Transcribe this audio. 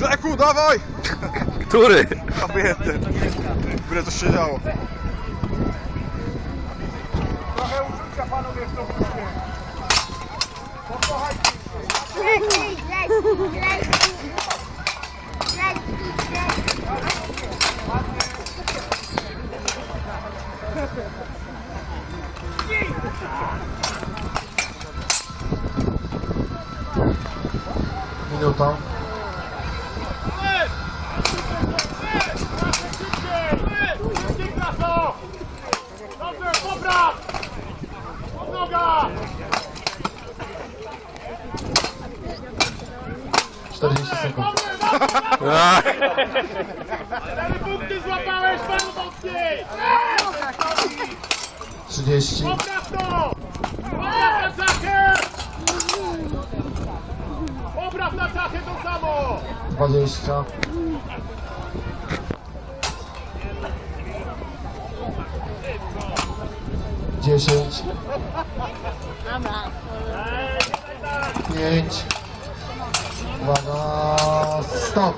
Jacku, dawaj! Który? Kobiety. Które to się działo. Trochę uczucia panowie w to wróćcie. Pokochajcie się. Leci, leci, leci. Leci, leci. Minuta. 40 sekund. Cztery punkty złapałeś, panu Wąskiej! 30. Popraw to! Popraw na czachę to samo! 20. Dziesięć. Pięć. Uwaga. Stop.